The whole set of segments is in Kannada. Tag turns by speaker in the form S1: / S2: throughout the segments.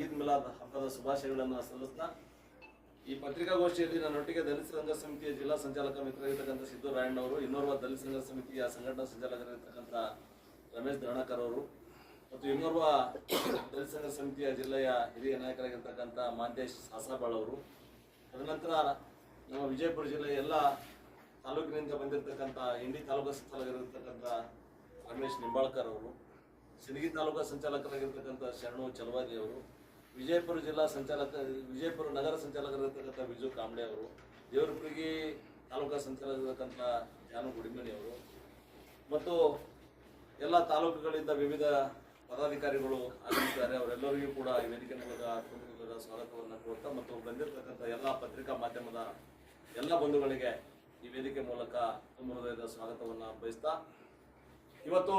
S1: ಈದ್ ಮಿಲಾದ್ ಹಬ್ಬದ ಶುಭಾಶಯಗಳನ್ನು ಸಲ್ಲಿಸ್ತಾ, ಈ ಪತ್ರಿಕಾಗೋಷ್ಠಿಯಲ್ಲಿ ನನ್ನೊಟ್ಟಿಗೆ ದಲಿತ ಸಂಘ ಸಮಿತಿಯ ಜಿಲ್ಲಾ ಸಂಚಾಲಕ ಮಿತ್ರರಿರ್ತಕ್ಕಂಥ ಸಿದ್ದು ರಾಯಣ್ಣವರು ಇನ್ನೋರ್ವ ದಲಿತ ಸಂಘ ಸಮಿತಿಯ ಸಂಘಟನಾ ಸಂಚಾಲಕರಾಗಿರ್ತಕ್ಕಂಥ ರಮೇಶ್ ದರ್ಣಕರ್ ಅವರು, ಮತ್ತು ಇನ್ನೋರ್ವ ದಲಿತ ಸಂಘ ಸಮಿತಿಯ ಜಿಲ್ಲೆಯ ಹಿರಿಯ ನಾಯಕರಾಗಿರ್ತಕ್ಕಂಥ ಮಾಂತೇಶ್ ಸಾಸಾಬಾಳ್ ಅವರು. ತದನಂತರ ನಮ್ಮ ವಿಜಯಪುರ ಜಿಲ್ಲೆಯ ಎಲ್ಲ ತಾಲೂಕಿನಿಂದ ಬಂದಿರತಕ್ಕಂಥ ಇಂಡಿ ತಾಲೂಕು ಸಂಚಾಲಕರಾಗಿರ್ತಕ್ಕಂಥ ರಮೇಶ್ ನಿಂಬಾಳ್ಕರ್ ಅವರು. ಸಿಂದಗಿ ತಾಲೂಕಾ ಸಂಚಾಲಕರಾಗಿರ್ತಕ್ಕಂಥ ಶರಣು ಚಲವಾದಿ ಅವರು, ವಿಜಯಪುರ ಜಿಲ್ಲಾ ಸಂಚಾಲಕ, ವಿಜಯಪುರ ನಗರ ಸಂಚಾಲಕರಾಗಿರ್ತಕ್ಕಂಥ ವಿಜು ಕಾಂಬ್ಳೆ ಅವರು, ದೇವರಪುರಗಿ ತಾಲೂಕಾ ಸಂಚಾಲಕರಾಗಿರ್ತಕ್ಕಂಥ ಜಾನು ಗುಡಿಮನಿ ಅವರು, ಮತ್ತು ಎಲ್ಲ ತಾಲೂಕುಗಳಿಂದ ವಿವಿಧ ಪದಾಧಿಕಾರಿಗಳು ಆಗಮಿಸಿದ್ದಾರೆ. ಅವರೆಲ್ಲರಿಗೂ ಕೂಡ ಈ ವೇದಿಕೆ ಮೂಲಕ ಸ್ವಾಗತವನ್ನು ಕೊಡ್ತಾ ಮತ್ತು ಬಂದಿರತಕ್ಕಂಥ ಎಲ್ಲ ಪತ್ರಿಕಾ ಮಾಧ್ಯಮದ ಎಲ್ಲ ಬಂಧುಗಳಿಗೆ ಈ ವೇದಿಕೆ ಮೂಲಕ ಹೃದಯದ ಸ್ವಾಗತವನ್ನು ಬಯಸ್ತಾ, ಇವತ್ತು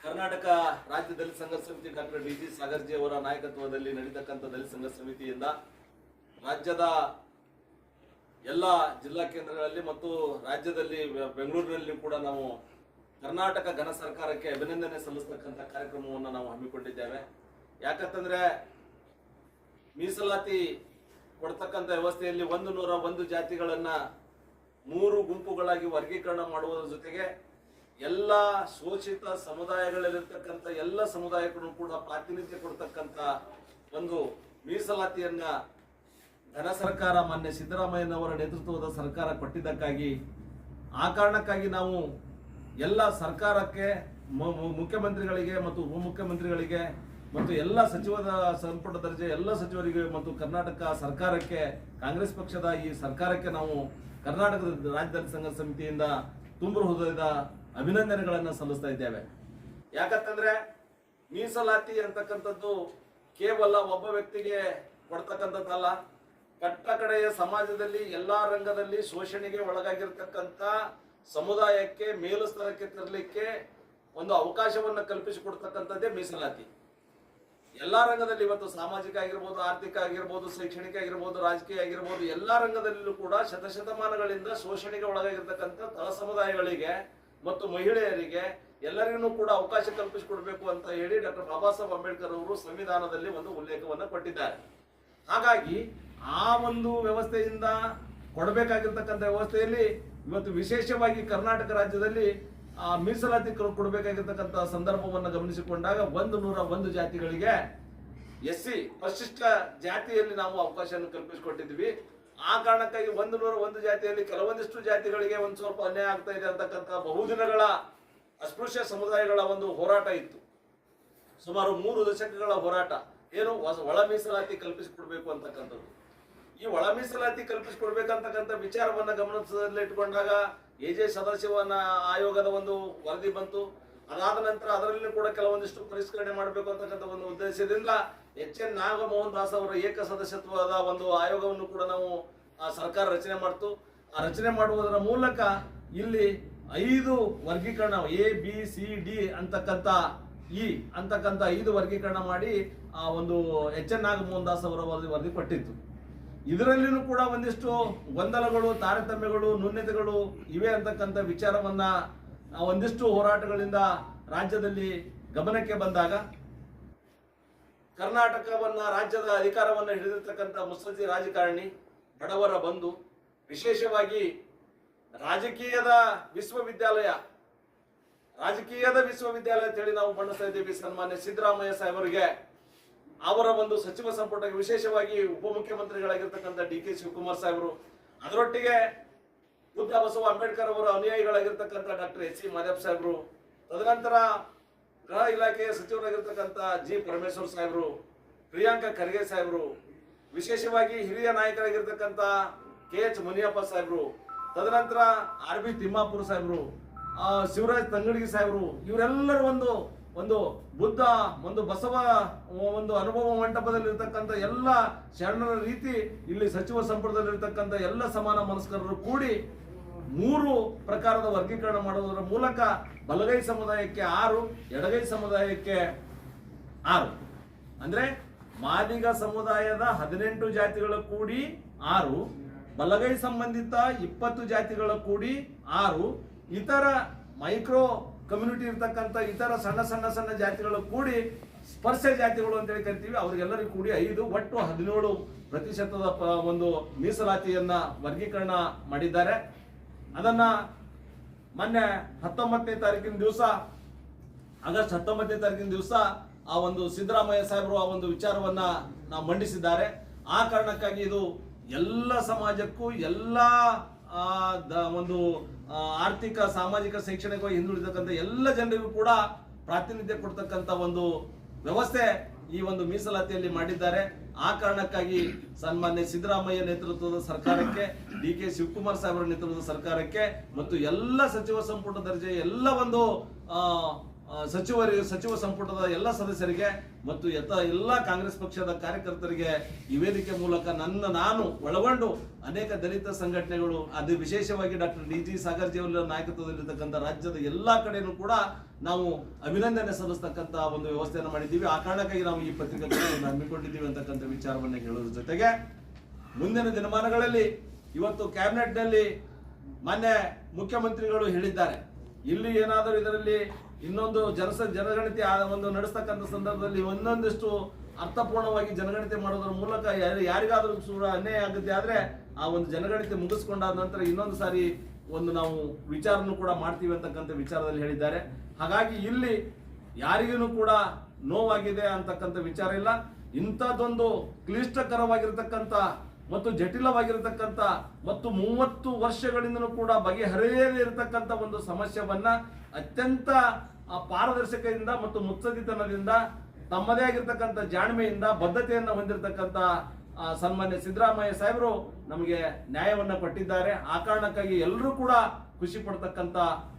S1: ಕರ್ನಾಟಕ ರಾಜ್ಯ ದಲಿತ ಸಂಘ ಸಮಿತಿ ಡಾಕ್ಟರ್ ಡಿ ಜಿ ಸಾಗರ್ಜಿ ಅವರ ನಾಯಕತ್ವದಲ್ಲಿ ನಡೀತಕ್ಕಂಥ ದಲಿತ ಸಂಘ ಸಮಿತಿಯಿಂದ ರಾಜ್ಯದ ಎಲ್ಲ ಜಿಲ್ಲಾ ಕೇಂದ್ರಗಳಲ್ಲಿ ಮತ್ತು ರಾಜ್ಯದಲ್ಲಿ ಬೆಂಗಳೂರಿನಲ್ಲಿ ಕೂಡ ನಾವು ಕರ್ನಾಟಕ ಘನ ಸರ್ಕಾರಕ್ಕೆ ಅಭಿನಂದನೆ ಸಲ್ಲಿಸ್ತಕ್ಕಂಥ ಕಾರ್ಯಕ್ರಮವನ್ನು ನಾವು ಹಮ್ಮಿಕೊಂಡಿದ್ದೇವೆ. ಯಾಕಂತಂದ್ರೆ ಮೀಸಲಾತಿ ಕೊಡ್ತಕ್ಕಂಥ ವ್ಯವಸ್ಥೆಯಲ್ಲಿ ಒಂದು ನೂರ ಒಂದು ಜಾತಿಗಳನ್ನ ಮೂರು ಗುಂಪುಗಳಾಗಿ ವರ್ಗೀಕರಣ ಮಾಡುವುದರ ಜೊತೆಗೆ ಎಲ್ಲ ಶೋಷಿತ ಸಮುದಾಯಗಳಲ್ಲಿರ್ತಕ್ಕಂಥ ಎಲ್ಲ ಸಮುದಾಯಗಳು ಕೂಡ ಪ್ರಾತಿನಿಧ್ಯ ಕೊಡ್ತಕ್ಕಂಥ ಒಂದು ಮೀಸಲಾತಿಯನ್ನ ಘನ ಸರ್ಕಾರ ಮಾನ್ಯ ಸಿದ್ದರಾಮಯ್ಯನವರ ನೇತೃತ್ವದ ಸರ್ಕಾರ ಕೊಟ್ಟಿದ್ದಕ್ಕಾಗಿ, ಆ ಕಾರಣಕ್ಕಾಗಿ ನಾವು ಎಲ್ಲ ಸರ್ಕಾರಕ್ಕೆ ಮುಖ್ಯಮಂತ್ರಿಗಳಿಗೆ ಮತ್ತು ಉಪಮುಖ್ಯಮಂತ್ರಿಗಳಿಗೆ ಮತ್ತು ಎಲ್ಲ ಸಚಿವರ ಸಂಪುಟ ದರ್ಜೆ ಎಲ್ಲ ಸಚಿವರಿಗೆ ಮತ್ತು ಕರ್ನಾಟಕ ಸರ್ಕಾರಕ್ಕೆ, ಕಾಂಗ್ರೆಸ್ ಪಕ್ಷದ ಈ ಸರ್ಕಾರಕ್ಕೆ ನಾವು ಕರ್ನಾಟಕದ ರಾಜ್ಯ ದಲಿತ ಸಂಘ ಸಮಿತಿಯಿಂದ ತುಂಬ ಹೃದಯದ ಅಭಿನಂದನೆಗಳನ್ನು ಸಲ್ಲಿಸ್ತಾ ಇದ್ದೇವೆ. ಯಾಕಂತಂದ್ರೆ ಮೀಸಲಾತಿ ಅಂತಕ್ಕಂಥದ್ದು ಕೇವಲ ಒಬ್ಬ ವ್ಯಕ್ತಿಗೆ ಕೊಡ್ತಕ್ಕಂಥದ್ದಲ್ಲ. ಕಟ್ಟ ಕಡೆಯ ಸಮಾಜದಲ್ಲಿ ಎಲ್ಲಾ ರಂಗದಲ್ಲಿ ಶೋಷಣೆಗೆ ಒಳಗಾಗಿರ್ತಕ್ಕಂಥ ಸಮುದಾಯಕ್ಕೆ, ಮೇಲು ಸ್ತರಕ್ಕೆ ತರಲಿಕ್ಕೆ ಒಂದು ಅವಕಾಶವನ್ನು ಕಲ್ಪಿಸಿಕೊಡ್ತಕ್ಕಂಥದ್ದೇ ಮೀಸಲಾತಿ. ಎಲ್ಲಾ ರಂಗದಲ್ಲಿ ಇವತ್ತು ಸಾಮಾಜಿಕ ಆಗಿರ್ಬೋದು, ಆರ್ಥಿಕ ಆಗಿರ್ಬೋದು, ಶೈಕ್ಷಣಿಕ ಆಗಿರ್ಬೋದು, ರಾಜಕೀಯ ಆಗಿರ್ಬೋದು, ಎಲ್ಲಾ ರಂಗದಲ್ಲೂ ಕೂಡ ಶತಶತಮಾನಗಳಿಂದ ಶೋಷಣೆಗೆ ಒಳಗಾಗಿರ್ತಕ್ಕಂಥ ತಳ ಸಮುದಾಯಗಳಿಗೆ ಮತ್ತು ಮಹಿಳೆಯರಿಗೆ ಎಲ್ಲರಿಗೂ ಕೂಡ ಅವಕಾಶ ಕಲ್ಪಿಸಿಕೊಡ್ಬೇಕು ಅಂತ ಹೇಳಿ ಡಾಕ್ಟರ್ ಬಾಬಾ ಸಾಹೇಬ್ ಅಂಬೇಡ್ಕರ್ ಅವರು ಸಂವಿಧಾನದಲ್ಲಿ ಒಂದು ಉಲ್ಲೇಖವನ್ನು ಕೊಟ್ಟಿದ್ದಾರೆ. ಹಾಗಾಗಿ ಆ ಒಂದು ವ್ಯವಸ್ಥೆಯಿಂದ ಕೊಡಬೇಕಾಗಿರ್ತಕ್ಕಂಥ ವ್ಯವಸ್ಥೆಯಲ್ಲಿ ಇವತ್ತು ವಿಶೇಷವಾಗಿ ಕರ್ನಾಟಕ ರಾಜ್ಯದಲ್ಲಿ, ಆ, ಮೀಸಲಾತಿ ಕೊಡ್- ಕೊಡಬೇಕಾಗಿರ್ತಕ್ಕಂಥ ಸಂದರ್ಭವನ್ನು ಗಮನಿಸಿಕೊಂಡಾಗ ಒಂದು ನೂರ ಒಂದು ಜಾತಿಗಳಿಗೆ ಎಸ್ ಸಿ ಪರಿಶಿಷ್ಟ ಜಾತಿಯಲ್ಲಿ ನಾವು ಅವಕಾಶವನ್ನು ಕಲ್ಪಿಸಿಕೊಟ್ಟಿದ್ವಿ. ಆ ಕಾರಣಕ್ಕಾಗಿ ಒಂದು ನೂರ ಒಂದು ಜಾತಿಯಲ್ಲಿ ಕೆಲವೊಂದಿಷ್ಟು ಜಾತಿಗಳಿಗೆ ಒಂದು ಸ್ವಲ್ಪ ಅನ್ಯಾಯ ಆಗ್ತಾ ಇದೆ ಅಂತಕ್ಕಂಥ ಬಹುದಿನಗಳ ಅಸ್ಪೃಶ್ಯ ಸಮುದಾಯಗಳ ಒಂದು ಹೋರಾಟ ಇತ್ತು. ಸುಮಾರು ಮೂರು ದಶಕಗಳ ಹೋರಾಟ. ಏನು ಒಳ ಮೀಸಲಾತಿ ಕಲ್ಪಿಸಿಕೊಡ್ಬೇಕು ಅಂತಕ್ಕಂಥದ್ದು. ಈ ಒಳ ಮೀಸಲಾತಿ ಕಲ್ಪಿಸಿಕೊಡ್ಬೇಕಂತಕ್ಕಂಥ ವಿಚಾರವನ್ನು ಗಮನದಲ್ಲಿಟ್ಟುಕೊಂಡಾಗ ಎ ಜೆ ಸದಸ್ಯವನ್ನ ಆಯೋಗದ ಒಂದು ವರದಿ ಬಂತು. ಅದಾದ ನಂತರ ಅದರಲ್ಲಿ ಕೂಡ ಕೆಲವೊಂದಿಷ್ಟು ಪರಿಷ್ಕರಣೆ ಮಾಡಬೇಕು ಅಂತಕ್ಕಂಥ ಒಂದು ಉದ್ದೇಶದಿಂದ ಎಚ್ ಎನ್ ನಾಗಮೋಹನ್ ದಾಸ್ ಅವರ ಏಕ ಸದಸ್ಯತ್ವದ ಒಂದು ಆಯೋಗವನ್ನು ಕೂಡ ನಾವು ಸರ್ಕಾರ ರಚನೆ ಮಾಡ್ತು. ಆ ರಚನೆ ಮಾಡುವುದರ ಮೂಲಕ ಇಲ್ಲಿ ಐದು ವರ್ಗೀಕರಣ, ಎ, ಬಿ, ಸಿ, ಡಿ ಅಂತಕ್ಕಂಥ, ಇ ಅಂತಕ್ಕಂಥ ಐದು ವರ್ಗೀಕರಣ ಮಾಡಿ, ಆ, ಒಂದು ಎಚ್ ಎನ್ ನಾಗಮೋಹನ್ ದಾಸ್ ಅವರ ವರದಿ ಕೊಟ್ಟಿತ್ತು. ಇದರಲ್ಲಿನೂ ಕೂಡ ಒಂದಿಷ್ಟು ಗೊಂದಲಗಳು, ತಾರತಮ್ಯಗಳು ನ್ಯೂನ್ಯತೆಗಳು ಇವೆ ಅಂತಕ್ಕಂಥ ವಿಚಾರವನ್ನ ಒಂದಿಷ್ಟು ಹೋರಾಟಗಳಿಂದ ರಾಜ್ಯದಲ್ಲಿ ಗಮನಕ್ಕೆ ಬಂದಾಗ ಕರ್ನಾಟಕವನ್ನ, ರಾಜ್ಯದ ಅಧಿಕಾರವನ್ನು ಹಿಡಿದಿರ್ತಕ್ಕಂಥ ಮುಸ್ಲಿ ರಾಜಕಾರಣಿ ಬಡವರ ಬಂದು ವಿಶೇಷವಾಗಿ ರಾಜಕೀಯದ ವಿಶ್ವವಿದ್ಯಾಲಯ ರಾಜಕೀಯದ ವಿಶ್ವವಿದ್ಯಾಲಯ ಅಂತೇಳಿ ನಾವು ಬಣ್ಣಿಸ್ತಾ ಇದ್ದೀವಿ ಸನ್ಮಾನ್ಯ ಸಿದ್ದರಾಮಯ್ಯ ಸಾಹೇಬರಿಗೆ. ಅವರ ಒಂದು ಸಚಿವ ಸಂಪುಟಕ್ಕೆ ವಿಶೇಷವಾಗಿ ಉಪಮುಖ್ಯಮಂತ್ರಿಗಳಾಗಿರ್ತಕ್ಕಂಥ ಡಿ ಕೆ ಶಿವಕುಮಾರ್ ಸಾಹೇಬರು. ಅದರೊಟ್ಟಿಗೆ ಬುದ್ಧ ಬಸವ ಅಂಬೇಡ್ಕರ್ ಅವರ ಅನುಯಾಯಿಗಳಾಗಿರ್ತಕ್ಕಂಥ ಡಾಕ್ಟರ್ ಎಚ್ ಸಿ ಮಾದೇವ್ ಸಾಹೇಬರು, ತದನಂತರ ಗೃಹ ಇಲಾಖೆಯ ಸಚಿವರಾಗಿರ್ತಕ್ಕಂಥ ಜಿ ಪರಮೇಶ್ವರ್ ಸಾಹೇಬರು, ಪ್ರಿಯಾಂಕ ಖರ್ಗೆ ಸಾಹೇಬರು, ವಿಶೇಷವಾಗಿ ಹಿರಿಯ ನಾಯಕರಾಗಿರ್ತಕ್ಕಂಥ ಕೆ ಎಚ್ ಮುನಿಯಪ್ಪ ಸಾಹೇಬರು, ತದನಂತರ ಆರ್ ಬಿ ತಿಮ್ಮಾಪುರ ಸಾಹೇಬರು ಶಿವರಾಜ್ ತಂಗಡಗಿ ಸಾಹೇಬರು, ಇವರೆಲ್ಲರ ಒಂದು ಒಂದು ಬುದ್ಧ, ಒಂದು ಬಸವ, ಒಂದು ಅನುಭವ ಮಂಟಪದಲ್ಲಿರ್ತಕ್ಕಂಥ ಎಲ್ಲ ಶರಣರ ರೀತಿ ಇಲ್ಲಿ ಸಚಿವ ಸಂಪುಟದಲ್ಲಿರ್ತಕ್ಕಂಥ ಎಲ್ಲ ಸಮಾನ ಮನಸ್ಕರರು ಕೂಡಿ ಮೂರು ಪ್ರಕಾರದ ವರ್ಗೀಕರಣ ಮಾಡುವುದರ ಮೂಲಕ ಬಲಗೈ ಸಮುದಾಯಕ್ಕೆ ಆರು, ಎಡಗೈ ಸಮುದಾಯಕ್ಕೆ ಆರು. ಅಂದ್ರೆ ಮಾದಿಗ ಸಮುದಾಯದ ಹದಿನೆಂಟು ಜಾತಿಗಳ ಕೂಡಿ ಆರು, ಬಲಗೈ ಸಂಬಂಧಿತ ಇಪ್ಪತ್ತು ಜಾತಿಗಳ ಕೂಡಿ ಆರು, ಇತರ ಮೈಕ್ರೋ ಕಮ್ಯುನಿಟಿ ಇರ್ತಕ್ಕಂಥ ಇತರ ಸಣ್ಣ ಸಣ್ಣ ಸಣ್ಣ ಜಾತಿಗಳ ಕೂಡಿ ಸ್ಪರ್ಶ ಜಾತಿಗಳು ಅಂತೇಳಿ ಕರಿತೀವಿ. ಅವ್ರಿಗೆಲ್ಲರಿಗೂ ಕೂಡಿ ಐದು, ಒಟ್ಟು ಹದಿನೇಳು ಪ್ರತಿಶತದ ಒಂದು ಮೀಸಲಾತಿಯನ್ನ ವರ್ಗೀಕರಣ ಮಾಡಿದ್ದಾರೆ. ಅದನ್ನ ಮೊನ್ನೆ ಹತ್ತೊಂಬತ್ತನೇ ತಾರೀಕಿನ ದಿವಸ, ಆಗಸ್ಟ್ ಹತ್ತೊಂಬತ್ತನೇ ತಾರೀಕಿನ ದಿವಸ ಆ ಒಂದು ಸಿದ್ದರಾಮಯ್ಯ ಸಾಹೇಬರು ಆ ಒಂದು ವಿಚಾರವನ್ನ ನಾವು ಮಂಡಿಸಿದ್ದಾರೆ. ಆ ಕಾರಣಕ್ಕಾಗಿ ಇದು ಎಲ್ಲ ಸಮಾಜಕ್ಕೂ ಎಲ್ಲ ಒಂದು ಆರ್ಥಿಕ, ಸಾಮಾಜಿಕ, ಶೈಕ್ಷಣಿಕವಾಗಿ ಹಿಂದುಳಿದಕ್ಕಂಥ ಎಲ್ಲ ಜನರಿಗೂ ಕೂಡ ಪ್ರಾತಿನಿಧ್ಯ ಕೊಡ್ತಕ್ಕಂಥ ಒಂದು ವ್ಯವಸ್ಥೆ ಈ ಒಂದು ಮೀಸಲಾತಿಯಲ್ಲಿ ಮಾಡಿದ್ದಾರೆ. ಆ ಕಾರಣಕ್ಕಾಗಿ ಸನ್ಮಾನ್ಯ ಸಿದ್ದರಾಮಯ್ಯ ನೇತೃತ್ವದ ಸರ್ಕಾರಕ್ಕೆ, ಡಿ ಕೆ ಶಿವಕುಮಾರ್ ಸಾಹೇಬರ ನೇತೃತ್ವದ ಸರ್ಕಾರಕ್ಕೆ, ಮತ್ತು ಎಲ್ಲ ಸಚಿವ ಸಂಪುಟ ದರ್ಜೆ ಎಲ್ಲ ಒಂದು ಸಚಿವರಿಗೆ ಸಚಿವ ಸಂಪುಟದ ಎಲ್ಲ ಸದಸ್ಯರಿಗೆ ಮತ್ತು ಎತ್ತ ಎಲ್ಲ ಕಾಂಗ್ರೆಸ್ ಪಕ್ಷದ ಕಾರ್ಯಕರ್ತರಿಗೆ ಈ ವೇದಿಕೆ ಮೂಲಕ ನನ್ನ, ನಾನು ಒಳಗೊಂಡು ಅನೇಕ ದಲಿತ ಸಂಘಟನೆಗಳು, ಅದು ವಿಶೇಷವಾಗಿ ಡಾಕ್ಟರ್ ಡಿ ಜಿ ಸಾಗರ್ ಜೇವಲ ನಾಯಕತ್ವದಲ್ಲಿರ್ತಕ್ಕಂಥ ರಾಜ್ಯದ ಎಲ್ಲ ಕಡೆಯೂ ಕೂಡ ನಾವು ಅಭಿನಂದನೆ ಸಲ್ಲಿಸ್ತಕ್ಕಂಥ ಒಂದು ವ್ಯವಸ್ಥೆಯನ್ನು ಮಾಡಿದ್ದೀವಿ. ಆ ಕಾರಣಕ್ಕಾಗಿ ನಾವು ಈ ಪತ್ರಿಕೆಗಳನ್ನು ಹಮ್ಮಿಕೊಂಡಿದ್ದೀವಿ ಅಂತಕ್ಕಂಥ ವಿಚಾರವನ್ನು ಹೇಳೋದ್ರ ಜೊತೆಗೆ ಮುಂದಿನ ದಿನಮಾನಗಳಲ್ಲಿ ಇವತ್ತು ಕ್ಯಾಬಿನೆಟ್ನಲ್ಲಿ ಮಾನ್ಯ ಮುಖ್ಯಮಂತ್ರಿಗಳು ಹೇಳಿದ್ದಾರೆ. ಇಲ್ಲಿ ಏನಾದರೂ ಇದರಲ್ಲಿ ಇನ್ನೊಂದು ಜನಸ, ಜನಗಣತಿ ಒಂದು ನಡೆಸ್ತಕ್ಕಂಥ ಸಂದರ್ಭದಲ್ಲಿ ಒಂದೊಂದಿಷ್ಟು ಅರ್ಥಪೂರ್ಣವಾಗಿ ಜನಗಣತಿ ಮಾಡೋದ್ರ ಮೂಲಕ ಯಾರಿಗಾದರೂ ಯಾರಿಗಾದ್ರೂ ಕೂಡ ಅನ್ಯಾಯ ಆಗುತ್ತೆ ಆದ್ರೆ ಆ ಒಂದು ಜನಗಣತಿ ಮುಗಿಸ್ಕೊಂಡಾದ ನಂತರ ಇನ್ನೊಂದು ಸಾರಿ ಒಂದು ನಾವು ವಿಚಾರನೂ ಕೂಡ ಮಾಡ್ತೀವಿ ಅಂತಕ್ಕಂಥ ವಿಚಾರದಲ್ಲಿ ಹೇಳಿದ್ದಾರೆ. ಹಾಗಾಗಿ ಇಲ್ಲಿ ಯಾರಿಗೂ ಕೂಡ ನೋವಾಗಿದೆ ಅಂತಕ್ಕಂಥ ವಿಚಾರ ಇಲ್ಲ. ಇಂಥದ್ದೊಂದು ಕ್ಲಿಷ್ಟಕರವಾಗಿರ್ತಕ್ಕಂಥ ಮತ್ತು ಜಟಿಲವಾಗಿರತಕ್ಕಂತ ಮತ್ತು ಮೂವತ್ತು ವರ್ಷಗಳಿಂದಲೂ ಕೂಡ ಬಗೆಹರಿಯದೇ ಇರತಕ್ಕಂಥ ಒಂದು ಸಮಸ್ಯೆವನ್ನ ಅತ್ಯಂತ ಪಾರದರ್ಶಕದಿಂದ ಮತ್ತು ಮುತ್ಸದಿತನದಿಂದ ತಮ್ಮದೇ ಆಗಿರ್ತಕ್ಕಂಥ ಜಾಣ್ಮೆಯಿಂದ ಬದ್ಧತೆಯನ್ನ ಹೊಂದಿರತಕ್ಕಂಥ ಆ, ಸನ್ಮಾನ್ಯ ಸಿದ್ದರಾಮಯ್ಯ ಸಾಹೇಬರು ನಮಗೆ ನ್ಯಾಯವನ್ನ ಕೊಟ್ಟಿದ್ದಾರೆ. ಆ ಕಾರಣಕ್ಕಾಗಿ ಎಲ್ಲರೂ ಕೂಡ ಖುಷಿ ಪಡ್ತಕ್ಕಂಥ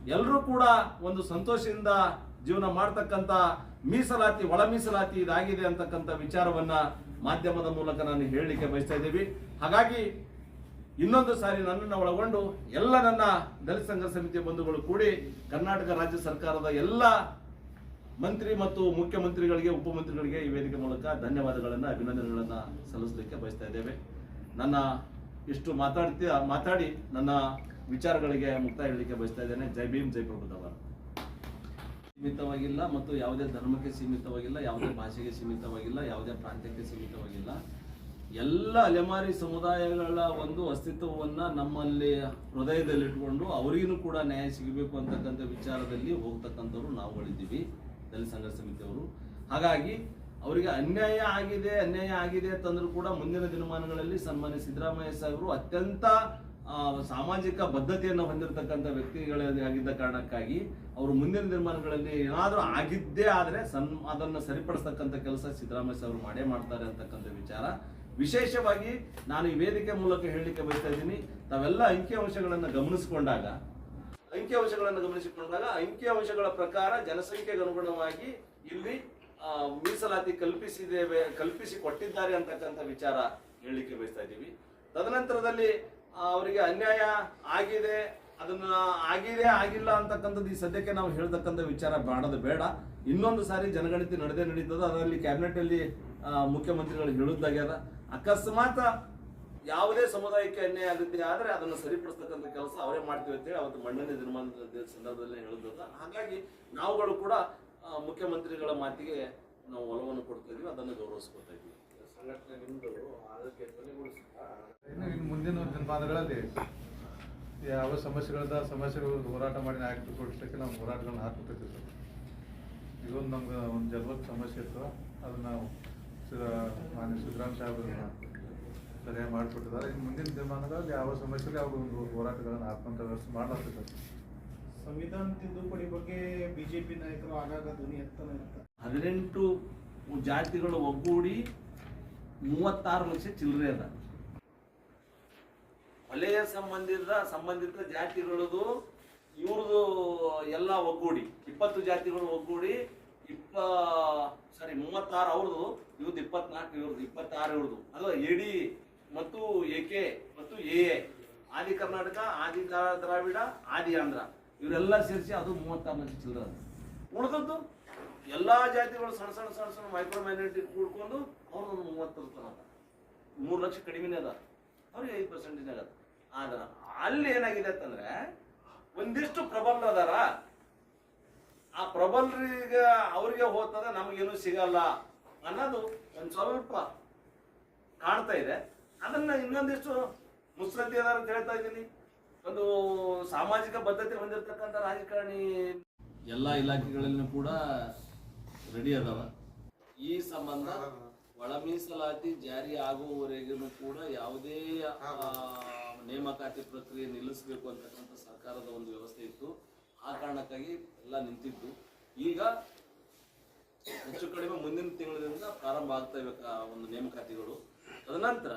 S1: ಎಲ್ಲರೂ ಕೂಡ ಒಂದು ಸಂತೋಷದಿಂದ ಜೀವನ ಮಾಡ್ತಕ್ಕಂಥ ಮೀಸಲಾತಿ ಒಳ ಮೀಸಲಾತಿ ಇದಾಗಿದೆ ಅಂತಕ್ಕಂಥ ವಿಚಾರವನ್ನ ಮಾಧ್ಯಮದ ಮೂಲಕ ನಾನು ಹೇಳಲಿಕ್ಕೆ ಬಯಸ್ತಾ ಇದ್ದೀವಿ. ಹಾಗಾಗಿ ಇನ್ನೊಂದು ಸಾರಿ ನನ್ನನ್ನು ಒಳಗೊಂಡು ಎಲ್ಲ ನನ್ನ ದಲಿತ ಸಂಘ ಸಮಿತಿ ಬಂಧುಗಳು ಕೂಡಿ ಕರ್ನಾಟಕ ರಾಜ್ಯ ಸರ್ಕಾರದ ಎಲ್ಲ ಮಂತ್ರಿ ಮತ್ತು ಮುಖ್ಯಮಂತ್ರಿಗಳಿಗೆ, ಉಪಮಂತ್ರಿಗಳಿಗೆ ಈ ವೇದಿಕೆ ಮೂಲಕ ಧನ್ಯವಾದಗಳನ್ನು, ಅಭಿನಂದನೆಗಳನ್ನು ಸಲ್ಲಿಸಲಿಕ್ಕೆ ಬಯಸ್ತಾ ಇದ್ದೇವೆ. ನನ್ನ ಇಷ್ಟು ಮಾತಾಡ್ತೀಯ ಮಾತಾಡಿ ನನ್ನ ವಿಚಾರಗಳಿಗೆ ಮುಕ್ತಾಯ ಹೇಳಲಿಕ್ಕೆ ಬಯಸ್ತಾ ಇದ್ದೇನೆ. ಜೈ ಭೀಮ್, ಜೈ ಪ್ರಭುದವ ಸೀಮಿತವಾಗಿಲ್ಲ ಮತ್ತು ಯಾವುದೇ ಧರ್ಮಕ್ಕೆ ಸೀಮಿತವಾಗಿಲ್ಲ, ಯಾವುದೇ ಭಾಷೆಗೆ ಸೀಮಿತವಾಗಿಲ್ಲ, ಯಾವುದೇ ಪ್ರಾಂತ್ಯಕ್ಕೆ ಸೀಮಿತವಾಗಿಲ್ಲ. ಎಲ್ಲ ಅಲೆಮಾರಿ ಸಮುದಾಯಗಳ ಒಂದು ಅಸ್ತಿತ್ವವನ್ನು ನಮ್ಮಲ್ಲಿ ಹೃದಯದಲ್ಲಿಟ್ಕೊಂಡು ಅವರಿಗೂ ಕೂಡ ನ್ಯಾಯ ಸಿಗಬೇಕು ಅಂತಕ್ಕಂಥ ವಿಚಾರದಲ್ಲಿ ಹೋಗ್ತಕ್ಕಂಥವ್ರು ನಾವುಗಳಿದ್ದೀವಿ ದಲಿತ ಸಂಘರ್ಷ ಸಮಿತಿಯವರು. ಹಾಗಾಗಿ ಅವರಿಗೆ ಅನ್ಯಾಯ ಆಗಿದೆ ಅನ್ಯಾಯ ಆಗಿದೆ ಅಂತಂದ್ರೂ ಕೂಡ ಮುಂದಿನ ದಿನಮಾನಗಳಲ್ಲಿ ಸನ್ಮಾನ್ಯ ಸಿದ್ದರಾಮಯ್ಯ ಸಾಹೇಬರು ಅತ್ಯಂತ ಸಾಮಾಜಿಕ ಬದ್ಧತೆಯನ್ನು ಹೊಂದಿರತಕ್ಕಂಥ ವ್ಯಕ್ತಿಗಳಾಗಿದ್ದ ಕಾರಣಕ್ಕಾಗಿ ಅವರು ಮುಂದಿನ ನಿರ್ಮಾಣಗಳಲ್ಲಿ ಏನಾದರೂ ಆಗಿದ್ದೇ ಆದರೆ ಸನ್, ಅದನ್ನು ಸರಿಪಡಿಸ್ತಕ್ಕಂಥ ಕೆಲಸ ಸಿದ್ದರಾಮಯ್ಯ ಅವರು ಮಾಡೇ ಮಾಡ್ತಾರೆ ಅಂತಕ್ಕಂಥ ವಿಚಾರ. ವಿಶೇಷವಾಗಿ ನಾನು ಈ ವೇದಿಕೆ ಮೂಲಕ ಹೇಳಲಿಕ್ಕೆ ಬಯಸ್ತಾ ಇದ್ದೀನಿ, ತಾವೆಲ್ಲ ಅಂಕಿಅಂಶಗಳನ್ನು ಗಮನಿಸಿಕೊಂಡಾಗ ಅಂಕಿಅಂಶಗಳನ್ನು ಗಮನಿಸಿಕೊಂಡಾಗ ಅಂಕಿಅಂಶಗಳ ಪ್ರಕಾರ ಜನಸಂಖ್ಯೆಗೆ ಅನುಗುಣವಾಗಿ ಇಲ್ಲಿ ಮೀಸಲಾತಿ ಕಲ್ಪಿಸಿದೇವೆ ಕಲ್ಪಿಸಿ ಕೊಟ್ಟಿದ್ದಾರೆ ಅಂತಕ್ಕಂಥ ವಿಚಾರ ಹೇಳಲಿಕ್ಕೆ ಬಯಸ್ತಾ ಇದ್ದೀವಿ. ತದನಂತರದಲ್ಲಿ ಅವರಿಗೆ ಅನ್ಯಾಯ ಆಗಿದೆ, ಅದನ್ನ ಆಗಿದೆ ಆಗಿಲ್ಲ ಅಂತಕ್ಕಂಥದ್ದು ಈ ಸದ್ಯಕ್ಕೆ ನಾವು ಹೇಳ್ತಕ್ಕಂಥ ವಿಚಾರ ಮಾಡೋದು ಬೇಡ. ಇನ್ನೊಂದು ಸಾರಿ ಜನಗಣತಿ ನಡೆದೇ ನಡೀತದ, ಅದರಲ್ಲಿ ಕ್ಯಾಬಿನೆಟ್ ಅಲ್ಲಿ ಮುಖ್ಯಮಂತ್ರಿಗಳು ಹೇಳುದಾಗ್ಯದ ಅಕಸ್ಮಾತ್ ಯಾವುದೇ ಸಮುದಾಯಕ್ಕೆ ಅನ್ಯಾಯ ಆಗುತ್ತೆ ಆದರೆ ಅದನ್ನು ಸರಿಪಡಿಸ್ತಕ್ಕಂಥ ಕೆಲಸ ಅವರೇ ಮಾಡ್ತೀವಿ ಅಂತೇಳಿ ಅವತ್ತು ಮಂಡನೆ ದಿನಮಾನದ ಸಂದರ್ಭದಲ್ಲಿ ಹೇಳಿದ್ರು ಹಾಗಾಗಿ ನಾವುಗಳು ಕೂಡ ಮುಖ್ಯಮಂತ್ರಿಗಳ ಮಾತಿಗೆ ನಾವು ಒಲವನ್ನು ಕೊಡ್ತಾ ಇದೀವಿ, ಅದನ್ನು ಗೌರವಿಸ್ಕೊತಾ ಇದೀವಿ.
S2: ಇನ್ನು ಮುಂದಿನ ದಿನಮಾನಗಳಲ್ಲಿ ಯಾವ ಸಮಸ್ಯೆಗಳದ ಸಮಸ್ಯೆಗಳು ಹೋರಾಟ ಮಾಡಿ ನಾಯಕತ್ವ ಕೊಡಿಸ್ಲಿಕ್ಕೆ ನಾವು ಹೋರಾಟಗಳನ್ನ ಹಾಕಬೇಕು ಸರ್. ಇದೊಂದು ನಮ್ಗೆ ಒಂದು ಜನ್ಮದ ಸಮಸ್ಯೆ ಇತ್ತು. ಅದನ್ನ ನಾವು ಮಾನ್ಯ ಸಿದ್ದರಾಮ ಸಾಹೇಬ್ ಸರಿಯಾಗಿ ಮಾಡಿಕೊಟ್ಟಿದ್ದಾರೆ. ಇನ್ನು ಮುಂದಿನ ದಿನಮಾನಗಳಲ್ಲಿ ಯಾವ ಸಮಸ್ಯೆಗೆ ಯಾವ ಒಂದು ಹೋರಾಟಗಳನ್ನು ಹಾಕುವಂಥ ವ್ಯವಸ್ಥೆ ಮಾಡಲಾಗ್ತದೆ
S3: ಸಂವಿಧಾನ ತಿದ್ದುಪಡಿ ಬಗ್ಗೆ ಬಿಜೆಪಿ ನಾಯಕರು ಆಗಾಗ ಧ್ವನಿ ಎತ್ತಾನೆ ಇರ್ತಾರೆ.
S1: ಹದಿನೆಂಟು ಜಾತಿಗಳು ಒಗ್ಗೂಡಿ ಮೂವತ್ತಾರು ಲಕ್ಷ ಚಿಲ್ಲರೆ ಅದ. ಒಳ್ಳೆಯ ಸಂಬಂಧಿತ ಸಂಬಂಧಿತ ಜಾತಿಗಳದು ಇವ್ರದ್ದು ಎಲ್ಲ ಒಗ್ಗೂಡಿ, ಇಪ್ಪತ್ತು ಜಾತಿಗಳು ಒಗ್ಗೂಡಿ, ಇಪ್ಪ ಸಾರಿ ಮೂವತ್ತಾರು ಅವ್ರದ್ದು ಇವ್ರದ್ದು ಇಪ್ಪತ್ನಾಲ್ಕು ಇವ್ರದ್ದು ಇಪ್ಪತ್ತಾರು ಇವ್ರದ್ದು ಅದು ಎಡಿ ಮತ್ತು ಎಕೆ ಮತ್ತು ಎ ಎ. ಆದಿ ಕರ್ನಾಟಕ, ಆದಿ ದ್ರಾವಿಡ, ಆದಿ ಆಂಧ್ರ. ಇವರೆಲ್ಲ ಸೇರಿಸಿ ಅದು ಮೂವತ್ತಾರು ಲಕ್ಷ ಚಿಲ್ಲರೆ ಉಳಿದದ್ದು? ಎಲ್ಲಾ ಜಾತಿಗಳು ಸಣ್ಣ ಸಣ್ಣ ಸಣ್ಣ ಸಣ್ಣ ಮೈಕ್ರೋ ಮೈನಾರಿಟಿ ಕೂಡ್ಕೊಂಡು ಅವ್ರದ್ದು ಮೂವತ್ತು ತನಕ ಮೂರು ಲಕ್ಷ ಕಡಿಮೆನೇ ಅದ. ಅವ್ರಿಗೆ ಐದು ಪರ್ಸೆಂಟೇಜ್ ಆಗತ್ತೆ ಆದ್ರೆ ಅಲ್ಲಿ ಏನಾಗಿದೆ ಅಂತಂದ್ರೆ ಒಂದಿಷ್ಟು ಪ್ರಬಲ ಅದಾರ. ಆ ಪ್ರಬಲರಿಗೆ ಅವ್ರಿಗೆ ಹೋಗ್ತದ ನಮಗೇನು ಸಿಗಲ್ಲ ಅನ್ನೋದು ಒಂದು ಸ್ವಲ್ಪ ಕಾಣ್ತಾ ಇದೆ. ಅದನ್ನ ಇನ್ನೊಂದಿಷ್ಟು ಮುಸ್ರತಿ ಅದಾರ ಅಂತ ಹೇಳ್ತಾ ಇದ್ದೀನಿ. ಒಂದು ಸಾಮಾಜಿಕ ಬದ್ಧತೆ ಹೊಂದಿರತಕ್ಕಂಥ ರಾಜಕಾರಣಿ ಎಲ್ಲ ಇಲಾಖೆಗಳಲ್ಲೂ ಕೂಡ ರೆಡಿ ಅದಾವ. ಈ ಸಂಬಂಧ ಒಳ ಮೀಸಲಾತಿ ಜಾರಿ ಆಗುವವರೆಗೂ ಕೂಡ ಯಾವುದೇ ನೇಮಕಾತಿ ಪ್ರಕ್ರಿಯೆ ನಿಲ್ಲಿಸಬೇಕು ಅಂತಕ್ಕಂಥ ಸರ್ಕಾರದ ಒಂದು ವ್ಯವಸ್ಥೆ ಇತ್ತು. ಆ ಕಾರಣಕ್ಕಾಗಿ ಎಲ್ಲ ನಿಂತಿತ್ತು ಈಗ ಹೆಚ್ಚು ಕಡಿಮೆ ಮುಂದಿನ ತಿಂಗಳಿಂದ ಪ್ರಾರಂಭ ಆಗ್ತಾ ಒಂದು ನೇಮಕಾತಿಗಳು. ತದನಂತರ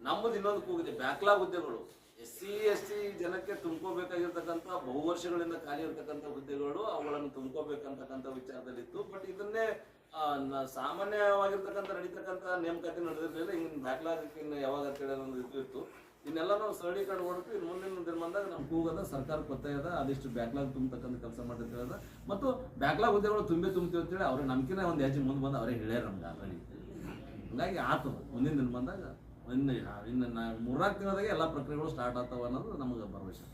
S1: ನಮ್ಮದು ಇನ್ನೊಂದು ಕೂಗಿದೆ, ಬ್ಯಾಕ್ಲಾಗ್ ಹುದ್ದೆಗಳು. ಎಸ್ ಸಿ, ಎಸ್ ಟಿ ಜನಕ್ಕೆ ತುಂಬ್ಕೋಬೇಕಾಗಿರ್ತಕ್ಕಂಥ ಬಹು ವರ್ಷಗಳಿಂದ ಖಾಲಿ ಇರ್ತಕ್ಕಂಥ ಹುದ್ದೆಗಳು ಅವುಗಳನ್ನು ತುಂಬ್ಕೋಬೇಕಂತಕ್ಕಂಥ ವಿಚಾರದಲ್ಲಿತ್ತು. ಬಟ್ ಇದನ್ನೇ ಸಾಮಾನ್ಯವಾಗಿರ್ತಕ್ಕಂಥ ನಡೀತಕ್ಕಂಥ ನೇಮಕಾತಿ ನಡೆದಿರಲಿಲ್ಲ. ಹಿಂಗೆ ಬ್ಯಾಕ್ಲಾಗ್ ಇನ್ನು ಯಾವಾಗ ಅಂತೇಳಿ ಇದು ಇತ್ತು. ಇನ್ನೆಲ್ಲ ನಾವು ಸರಳೀಕರಣ ಹೊರಟು ಇನ್ನು ಮುಂದಿನ ದಿನಮಾನದಾಗ ನಮ್ಮ ಕೂಗದ ಸರ್ಕಾರ ಒತ್ತಾಯದ ಅದಿಷ್ಟು ಬ್ಯಾಕ್ಲಾಗ್ ತುಂಬತಕ್ಕಂಥ ಕೆಲಸ ಮಾಡಿರ್ತೀವಿ ಮತ್ತು ಬ್ಯಾಕ್ಲಾಗ್ ಹುದ್ದೆಗಳು ತುಂಬಿ ತುಂಬ್ತೀವಿ ಅಂತೇಳಿ ಅವ್ರ ನಂಬಿಕೆನೇ ಒಂದು ಹೆಜ್ಜೆ ಮುಂದೆ ಬಂದು ಅವರೇ ಹೇಳ್ಯಾರ ನಮ್ಗೆ ಆಲ್ರೆಡಿ ಹಂಗಾಗಿ ಆತು ಮುಂದಿನ ದಿನ ಬಂದಾಗ ಇನ್ನು ಇನ್ನು ಮೂರ್ನಾಲ್ಕು ದಿನದಾಗೆ ಎಲ್ಲ ಪ್ರಕ್ರಿಯೆಗಳು ಸ್ಟಾರ್ಟ್ ಆಗ್ತಾವ ಅನ್ನೋದು ನಮಗೆ ಭರವಸೆ.